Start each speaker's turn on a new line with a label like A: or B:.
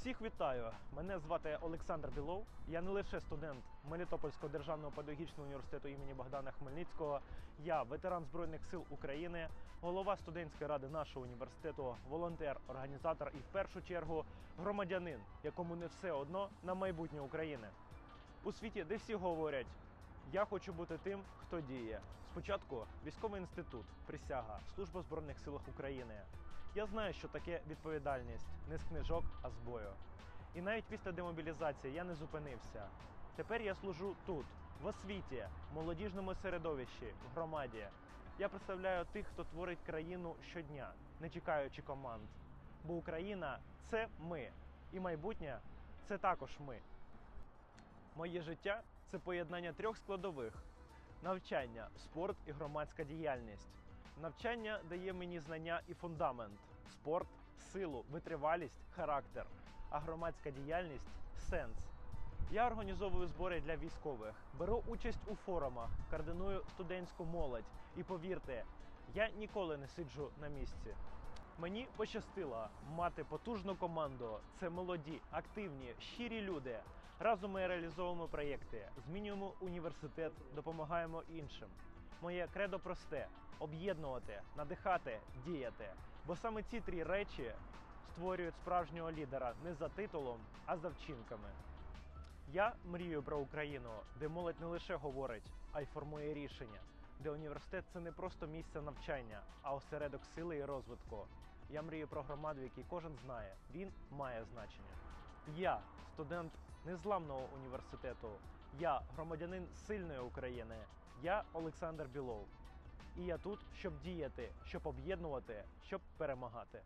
A: Всіх вітаю! Мене звати Олександр Білов. Я не лише студент Мелітопольського державного педагогічного університету імені Богдана Хмельницького. Я ветеран Збройних сил України, голова студентської ради нашого університету, волонтер, організатор і в першу чергу громадянин, якому не все одно на майбутнє України. У світі, де всі говорять, я хочу бути тим, хто діє. Спочатку військовий інститут, присяга, служба в збройних силах України. Я знаю, що таке відповідальність не з книжок, а з бою. І навіть після демобілізації я не зупинився. Тепер я служу тут, в освіті, в молодіжному середовищі, в громаді. Я представляю тих, хто творить країну щодня, не чекаючи команд. Бо Україна це ми, і майбутнє це також ми. Моє життя це поєднання трьох складових: навчання, спорт і громадська діяльність. Навчання дає мені знання і фундамент, спорт, силу, витривалість, характер, а громадська діяльність сенс. Я організовую збори для військових, беру участь у форумах, координую студентську молодь. І повірте, я ніколи не сиджу на місці. Мені пощастило мати потужну команду. Це молоді, активні, щирі люди. Разом ми реалізовуємо проєкти, змінюємо університет, допомагаємо іншим. Моє кредо просте об'єднувати, надихати, діяти. Бо саме ці три речі створюють справжнього лідера не за титулом, а за вчинками. Я мрію про Україну, де молодь не лише говорить, а й формує рішення, де університет це не просто місце навчання, а осередок сили і розвитку. Я мрію про громаду, який кожен знає, він має значення. Я студент незламного університету. Я громадянин сильної України. Я Олександр Білов. І я тут, щоб діяти, щоб об'єднувати, щоб перемагати.